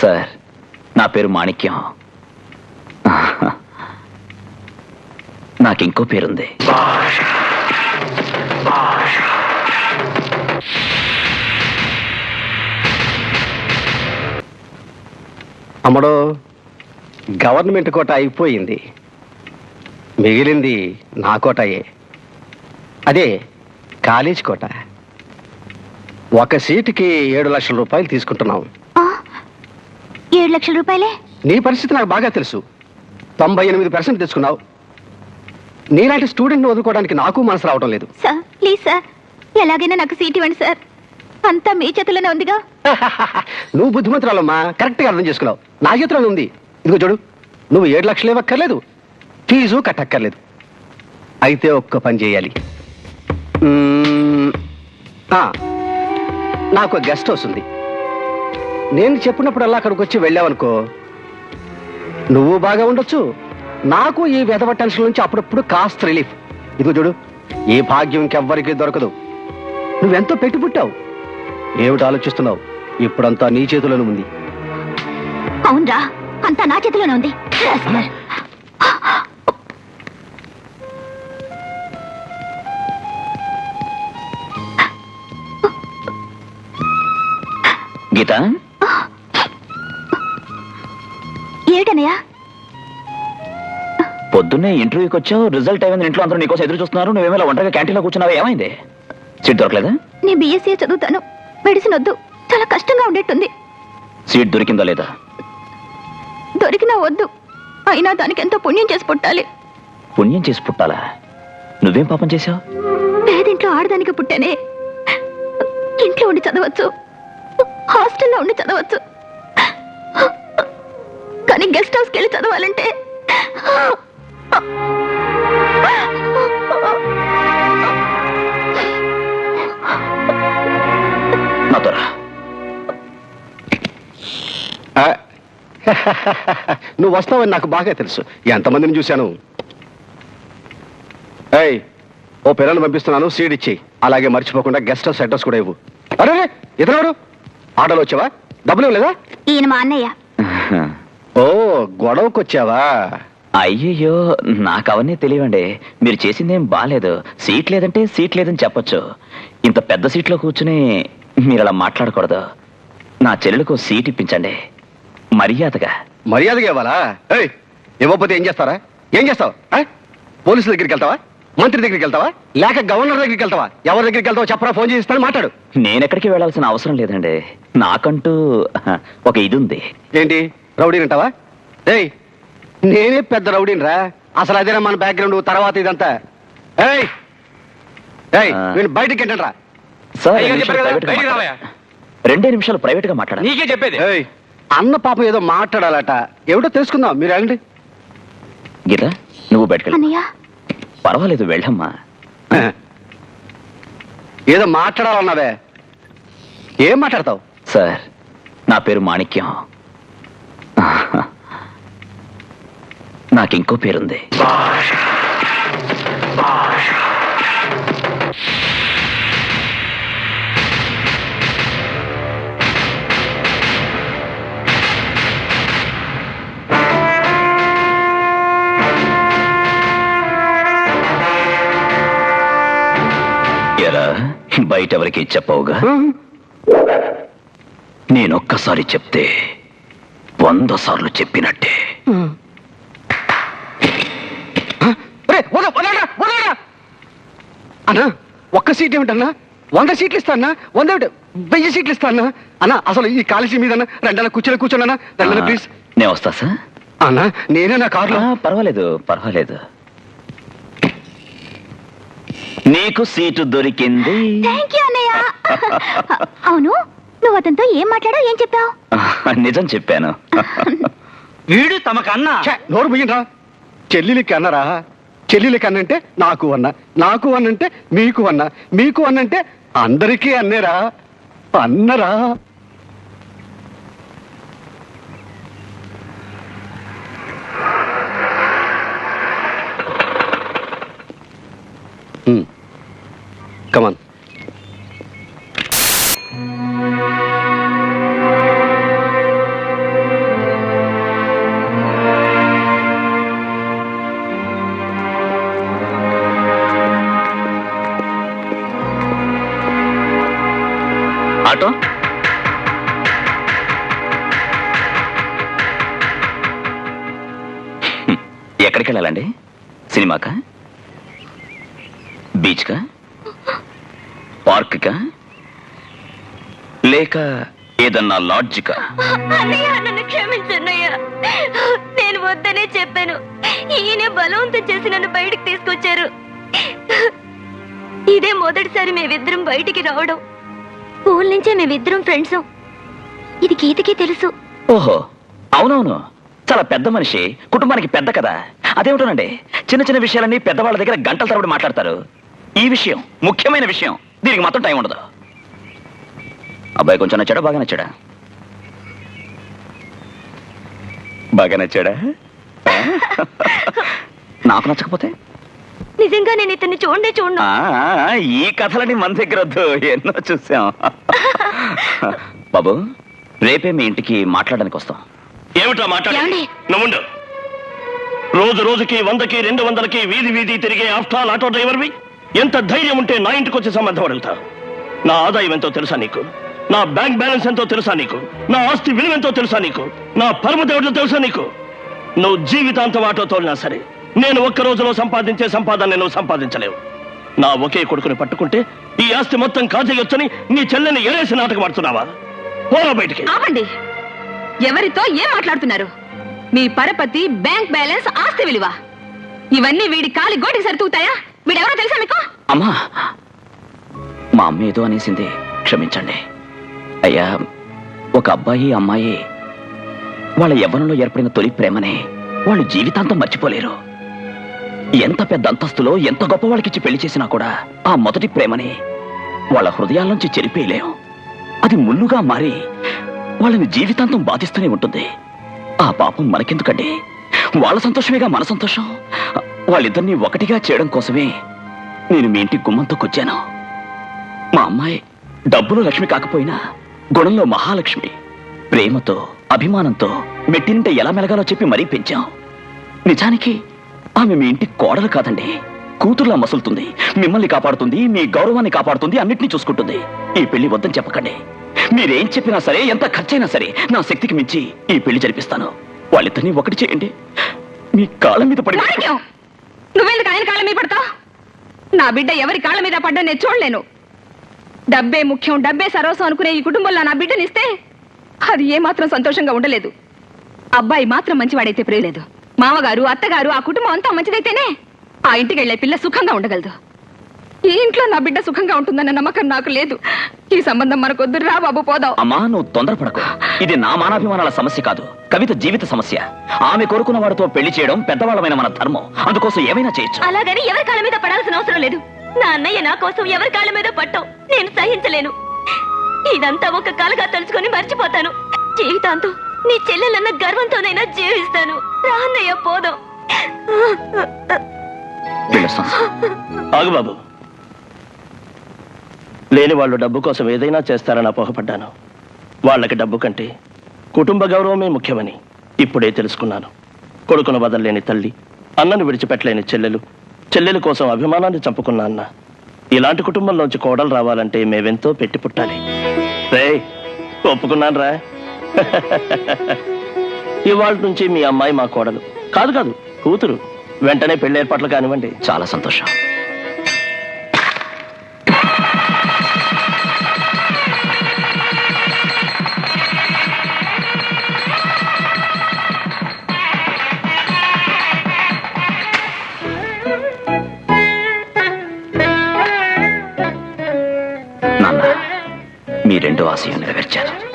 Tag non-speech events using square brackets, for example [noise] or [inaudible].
Sir నా పేరు మాణిక్యం. నాకు ఇంకో పేరుంది. అమ్మడో గవర్నమెంట్ కోట అయిపోయింది. మిగిలింది నా కోటయే. అదే కాలేజ్ కోట. ఒక సీటుకి ఏడు లక్షల రూపాయలు తీసుకుంటున్నాం. ఏడు లక్షల రూపాయలే? నీ పరిస్థితి నాకు బాగా తెలుసు. తొంభై ఎనిమిది పర్సెంట్ తెచ్చుకున్నావు. నీలాంటి స్టూడెంట్ని వదులుకోవడానికి నాకు మనసు రావడం లేదు. Sir please sir. ఎలాగైనా నాకు సీట్ ఇవ్వండి సార్. అంతా మీ చేతిలోనే ఉందిగా. [laughs] నువ్వు బుద్ధిమంతురాలమ్మా కరెక్ట్గా అర్థం చేసుకున్నావు. నా చేతిలో ఉంది. ఇదిగో చూడు నువ్వు ఏడు లక్షలు ఇవ్వక్కర్లేదు. ఫీజు కట్టక్కర్లేదు. అయితే ఒక్క పని చేయాలి. మ్మ్, ఆ, నాకు గెస్ట్ హౌస్ ఉంది. నేను చెప్పినప్పుడల్లా అక్కడికి వచ్చి వెళ్ళావనుకో నువ్వు బాగా ఉండొచ్చు. నాకు ఈ వెధవ టెన్షన్ నుంచి అప్పుడప్పుడు కాస్త రిలీఫ్. ఇదిగో చూడు ఈ భాగ్యం ఇంకెవ్వరికీ దొరకదు. నువ్వెంతో పెట్టి పుట్టావు ఏమిటి ఆలోచిస్తున్నావు? ఇప్పుడంతా నీ చేతిలోనే ఉంది. అవునరా అంతా నా చేతిలోనే ఉంది. గీత? ఏమిటన్నయ్యా పొద్దున్నే ఇంటర్వ్యూకి వచ్చావు రిజల్ట్ అయింది ఇంట్లో అందరూ నీకోసం ఎదురు చూస్తున్నారు. నువ్వేమో ఇలా ఒంటరిగా క్యాంటీన్లో కూర్చున్నావా? ఏమైంది? సీట్ దొరకలేదా? నేను బీఎస్సీ చదువుతాను. మెడిసిన్ వద్దు. చాలా కష్టంగా ఉండేట్టుంది. సీట్ దొరికిందా లేదా? దొరికినా వద్దు. అయినా దానికి ఎంతో పుణ్యం చేసి పుట్టాలి. పుణ్యం చేసి పుట్టాలా? నువ్వేం పాపం చేశావు? పేదింట్లో ఆడదానికి పుట్టానే. ఇంట్లో ఉండి చదవచ్చు. హాస్టల్లో ఉండి చదవచ్చు. కానీ గెస్ట్ హౌస్కి వెళ్ళి చదవాలంటే. నువ్వు వస్తావని నాకు బాగా తెలుసు. ఎంతమందిని చూశాను? ఏయ్ ఓ పిల్లల్ని పంపిస్తున్నాను సీడ్ ఇచ్చి అలాగే మర్చిపోకుండా గెస్ట్ హౌస్ అడ్రస్ కూడా ఇవ్వు. అరే ఇతరుడు ఆటోలో వచ్చావా? డబ్బులు ఇవ్వలేదా? ఈయన మా అన్నయ్య. ఓ గొడవకు వచ్చావా అయ్యయ్యో నాకు అవన్నీ తెలియండి మీరు చేసిందేం బాలేదు. సీట్ లేదంటే సీట్ లేదని చెప్పొచ్చు. ఇంత పెద్ద సీట్లో కూర్చుని మీరు అలా మాట్లాడకూడదు. నా చెల్లెలకు సీట్ ఇప్పించండి. మర్యాదగా. మర్యాదగా ఇవ్వాలా? ఏయ్ ఇవ్వకపోతే ఏం చేస్తారా? ఏం చేస్తావు? ఆ? పోలీసుల దగ్గరికి వెళ్తావా? మంత్రి దగ్గరికి వెళ్తావా? లేక గవర్నర్ దగ్గరికి వెళ్తావా? ఎవరి దగ్గరికి వెళ్తావో చెప్పరా ఫోన్ చేసి ఇస్తాను మాట్లాడు. నేనెక్కడికి వెళ్ళాల్సిన అవసరం లేదండి. నాకంటూ ఒక ఇది ఉంది. ఏంటి? రౌడీని అంటావా ఏయ్ నేనే పెద్ద రౌడీని రా అసలు అదేనా మన బ్యాక్గ్రౌండ్ తర్వాత ఇదంతా? ఏయ్ ఏయ్. నేను బయటికి ఏంటంట్రా సార్ అయ్యగారు రెండు నిమిషాలు ప్రైవేట్గా మాట్లాడాలి నీకే చెప్పేది. ఏయ్. అన్న పాపం ఏదో మాట్లాడాలట. ఏమిటో తెలుసుకుందాం మీరు వెళ్ళండి. గీత నువ్వు బయటకెళ్ళి పర్వాలేదు వెళ్ళమ్మా. [laughs] ఏదో మాట్లాడాలన్నావే. ఏం మాట్లాడతావు? సార్ నా పేరు మాణిక్యం. నాకు ఇంకో పేరుంది. ఎలా బయట ఎవరికి చెప్పవుగా? నేనొక్కసారి చెప్తే వంద సార్లు చెప్పినట్టే. అన్నా ఒక్క సీట్ ఏమిటన్నా వంద సీట్లు ఇస్తానా వంద వెయ్యి సీట్లు ఇస్తానా అన్నా అసలు ఈ కాలేజీ మీద రెండన్న కూర్చొని కూర్చోనా ప్లీజ్ నేను వస్తా సార్ అన్నా నేనే నా కార్లో పర్వాలేదు పర్వాలేదు నీకు సీటు దొరికింది అవును నువ్వు అతనితో ఏం మాట్లాడావు ఏం చెప్పావు నిజం చెప్పాను వీడు తమకన్నా నోరు ముయ్యంరా చెల్లికి అన్నరా చెల్లెలికి అన్నంటే నాకు అన్న నాకు అన్నంటే మీకు అన్న మీకు అన్నంటే అందరికీ అన్నేరా అన్నరా. కమన్ చూడటం ఎక్కడికి వెళ్ళాలండి సినిమాకా? బీచ్కా? పార్క్కా? లేక ఏదన్నా లాడ్జికా? నేను వద్దనే చెప్పాను. ఈయన బలవంతం చేసి నన్ను బయటకు తీసుకొచ్చారు. ఇదే మొదటిసారి మేమిద్దరం బయటికి రావడం. స్కూల్ నుంచే మేమిద్దరం ఫ్రెండ్స్. ఇది గీతకి తెలుసు. ఓహో అవునవును. చాలా పెద్ద మనిషి కుటుంబానికి పెద్ద కదా. అదేమిటోనండి చిన్న చిన్న విషయాలన్నీ పెద్దవాళ్ళ దగ్గర గంటల తరబడి మాట్లాడతారు. ఈ విషయం ముఖ్యమైన విషయం దీనికి మాత్రం టైం ఉండదు. అబ్బాయి కొంచెం నచ్చాడా? బాగా నచ్చాడా? బాగా నచ్చాడా? నాకు నచ్చకపోతే? నిజంగా నేను ఇతన్ని చూడండి చూడను ఆ, ఈ కథలని మన దగ్గర వద్దు. ఎన్నో చూసాం. బాబు రేపే మీ ఇంటికి మాట్లాడడానికి వస్తాం. ఏమిటా మాట్లాడి ఏమండి? నువ్వుండు. రోజు రోజుకి వందకి రెండు వందలకి వీధి వీధి తిరిగే ఆఫ్టాల్ ఆటో డ్రైవర్వి. ఎంత ధైర్యం ఉంటే నా ఇంటికి వచ్చి సంబంధం అడుగుతావు నా ఆదాయం ఎంతో తెలుసా నీకు? నా బ్యాంక్ బ్యాలెన్స్ ఎంతో తెలుసా నీకు? నా ఆస్తి విలువ ఎంతో తెలుసా నీకు? నా పరమ దేవుడు తెలుసా నీకు? నువ్వు జీవితాంతం ఆటో తోలినా సరే నేను ఒక్క రోజులో సంపాదించే సంపాదన నువ్వు సంపాదించలేవు. నా ఒకే కొడుకుని పట్టుకుంటే ఈ ఆస్తి మొత్తం కాజేయొచ్చని నీ చెల్లెని ఎరేసి నాటకం ఆడుతున్నావా? పోరా బయటికి. ఆపండి. ఎవరితో ఏం మాట్లాడుతున్నారు? మీ పరపతి బ్యాంక్ బ్యాలెన్స్ ఆస్తి విలువ. ఇవన్నీ వీడి కాలి గోటికి సరితూగుతాయా? వీడెవరో తెలుసా మీకు? అమ్మా మా అమ్మ ఏదో అనేసింది. క్షమించండి. అయ్యా ఒక అబ్బాయి అమ్మాయి వాళ్ళ యవ్వనంలో ఏర్పడిన తొలి ప్రేమనే వాళ్ళు జీవితాంతం మర్చిపోలేరు. ఎంత పెద్ద అంతస్తులో ఎంత గొప్ప వాళ్ళకిచ్చి పెళ్ళి చేసినా కూడా ఆ మొదటి ప్రేమని వాళ్ళ హృదయాల్లోంచి చెరిపేయలేం. అది ముళ్ళుగా మారి వాళ్ళని జీవితాంతం బాధిస్తూనే ఉంటుంది. ఆ పాపం మనకెందుకండి? వాళ్ళ సంతోషమేగా మన సంతోషం? వాళ్ళిద్దరినీ ఒకటిగా చేయడం కోసమే నేను మీ ఇంటి గుమ్మంతో కొచ్చాను మా అమ్మాయి డబ్బులు లక్ష్మి కాకపోయినా గుణంలో మహాలక్ష్మి. ప్రేమతో అభిమానంతో మెట్టినింటే ఎలా మెలగాలో చెప్పి మరీ పెంచాం. నిజానికి ఆమె మీ ఇంటి కోడలు కాదండి. కూతుర్లా మసులుతుంది. మిమ్మల్ని కాపాడుతుంది మీ గౌరవాన్ని కాపాడుతుంది అన్నిటినీ చూసుకుంటుంది. ఈ పెళ్ళి వద్దని చెప్పకండి. మీరేం చెప్పినా సరే ఎంత ఖర్చైనా సరే నా శక్తికి మించి ఈ పెళ్ళి జరిపిస్తాను. వాళ్ళిద్దరినీ ఒకటి చేయండి. మీ కాళ్ళ మీద పడి నువ్వెందుకు ఆయన కాళ్ళ మీద పడతావు? నా బిడ్డ ఎవరి కాళ్ళ మీద పడ్డా నేను చూడలేను. డబ్బే ముఖ్యం డబ్బే సరోసం అనుకునే ఈ కుటుంబంలో నా బిడ్డనిస్తే అది ఏమాత్రం సంతోషంగా ఉండలేదు. అబ్బాయి మాత్రం మంచివాడైతే ప్రేయలేదు. మామగారు అత్తగారు ఆ కుటుంబం అంతా మంచిదైతేనే ఆ ఇంటికి వెళ్ళే పిల్ల సుఖంగా ఉండగలదు. ఈ ఇంట్లో నా బిడ్డ సుఖంగా ఉంటుందన్న నమ్మకం నాకు లేదు. ఈ సంబంధం మనకొద్దు రా బాబు పోదాం. అమ్మా నువ్వు తొందరపడకు. ఇది నా మానాభిమానాల సమస్య కాదు. కవిత జీవిత సమస్య. ఆమె కోరుకున్న వాడితో పెళ్ళి చేయడం పెద్దవాళ్ళమైన మన ధర్మం. అందుకోసం ఏమైనా చేయొచ్చు. అలాగని ఎవరి కాళ్ళ మీద పడాల్సిన అవసరం లేదు. నా అన్నయ్య నా కోసం ఎవరి కాళ్ళ మీద పట్టం. నేను సహించలేను. ఇదంతా ఒక కలగా తలుచుకొని మర్చిపోతాను. జీవితాంతం నీ చెల్లెలన్న గర్వంతోనైనా జీవిస్తాను. రాన్నయ్య పోదాం. ఆగు బాబు. లేని వాళ్ళు డబ్బు కోసం ఏదైనా చేస్తారని అపోహపడ్డాను. వాళ్ళకి డబ్బు కంటే కుటుంబ గౌరవమే ముఖ్యమని ఇప్పుడే తెలుసుకున్నాను. కొడుకును వదలలేని తల్లి అన్నను విడిచిపెట్టలేని చెల్లెలు చెల్లెలు కోసం అభిమానాన్ని చంపుకున్న అన్న. ఇలాంటి కుటుంబంలోంచి కోడలు రావాలంటే మేవెంతో పెట్టి పుట్టాలి. రే ఒప్పుకున్నాను రా [laughs] ఇవాళ నుంచి మీ అమ్మాయి మా కోడలు. కాదు కాదు కూతురు. వెంటనే పెళ్ళి ఏర్పాట్లు కానివ్వండి. చాలా సంతోషం. నాన్న మీ రెండో ఆశయం నెరవేర్చారు.